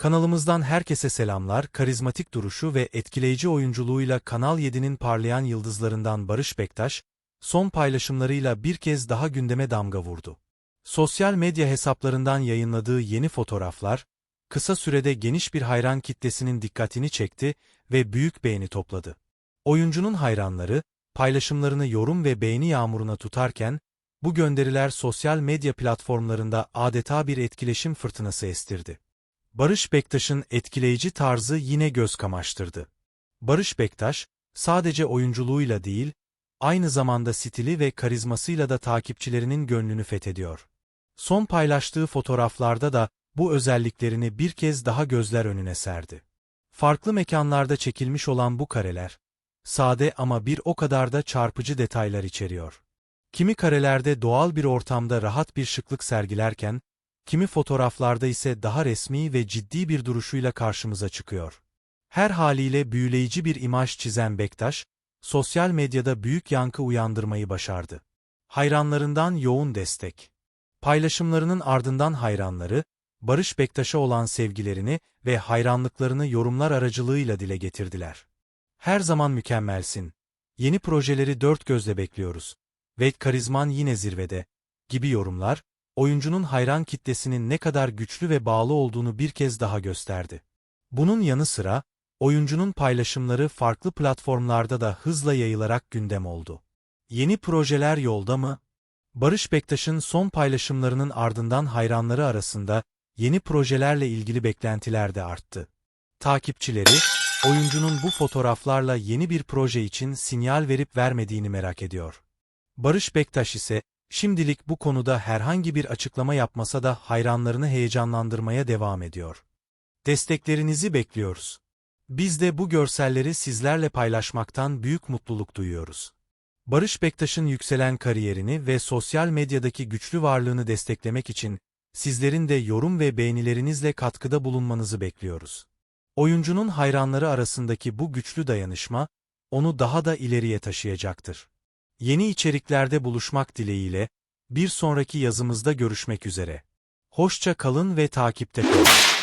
Kanalımızdan herkese selamlar. Karizmatik duruşu ve etkileyici oyunculuğuyla Kanal 7'nin parlayan yıldızlarından Barış Bektaş, son paylaşımlarıyla bir kez daha gündeme damga vurdu. Sosyal medya hesaplarından yayınladığı yeni fotoğraflar, kısa sürede geniş bir hayran kitlesinin dikkatini çekti ve büyük beğeni topladı. Oyuncunun hayranları, paylaşımlarını yorum ve beğeni yağmuruna tutarken, bu gönderiler sosyal medya platformlarında adeta bir etkileşim fırtınası estirdi. Barış Bektaş'ın etkileyici tarzı yine göz kamaştırdı. Barış Bektaş, sadece oyunculuğuyla değil, aynı zamanda stili ve karizmasıyla da takipçilerinin gönlünü fethediyor. Son paylaştığı fotoğraflarda da bu özelliklerini bir kez daha gözler önüne serdi. Farklı mekanlarda çekilmiş olan bu kareler, sade ama bir o kadar da çarpıcı detaylar içeriyor. Kimi karelerde doğal bir ortamda rahat bir şıklık sergilerken, kimi fotoğraflarda ise daha resmi ve ciddi bir duruşuyla karşımıza çıkıyor. Her haliyle büyüleyici bir imaj çizen Bektaş, sosyal medyada büyük yankı uyandırmayı başardı. Hayranlarından yoğun destek. Paylaşımlarının ardından hayranları, Barış Bektaş'a olan sevgilerini ve hayranlıklarını yorumlar aracılığıyla dile getirdiler. Her zaman mükemmelsin. Yeni projeleri dört gözle bekliyoruz. Ve karizman yine zirvede. Gibi yorumlar, oyuncunun hayran kitlesinin ne kadar güçlü ve bağlı olduğunu bir kez daha gösterdi. Bunun yanı sıra, oyuncunun paylaşımları farklı platformlarda da hızla yayılarak gündem oldu. Yeni projeler yolda mı? Barış Bektaş'ın son paylaşımlarının ardından hayranları arasında yeni projelerle ilgili beklentiler de arttı. Takipçileri, oyuncunun bu fotoğraflarla yeni bir proje için sinyal verip vermediğini merak ediyor. Barış Bektaş ise, şimdilik bu konuda herhangi bir açıklama yapmasa da hayranlarını heyecanlandırmaya devam ediyor. Desteklerinizi bekliyoruz. Biz de bu görselleri sizlerle paylaşmaktan büyük mutluluk duyuyoruz. Barış Bektaş'ın yükselen kariyerini ve sosyal medyadaki güçlü varlığını desteklemek için sizlerin de yorum ve beğenilerinizle katkıda bulunmanızı bekliyoruz. Oyuncunun hayranları arasındaki bu güçlü dayanışma, onu daha da ileriye taşıyacaktır. Yeni içeriklerde buluşmak dileğiyle, bir sonraki yazımızda görüşmek üzere. Hoşça kalın ve takipte kalın.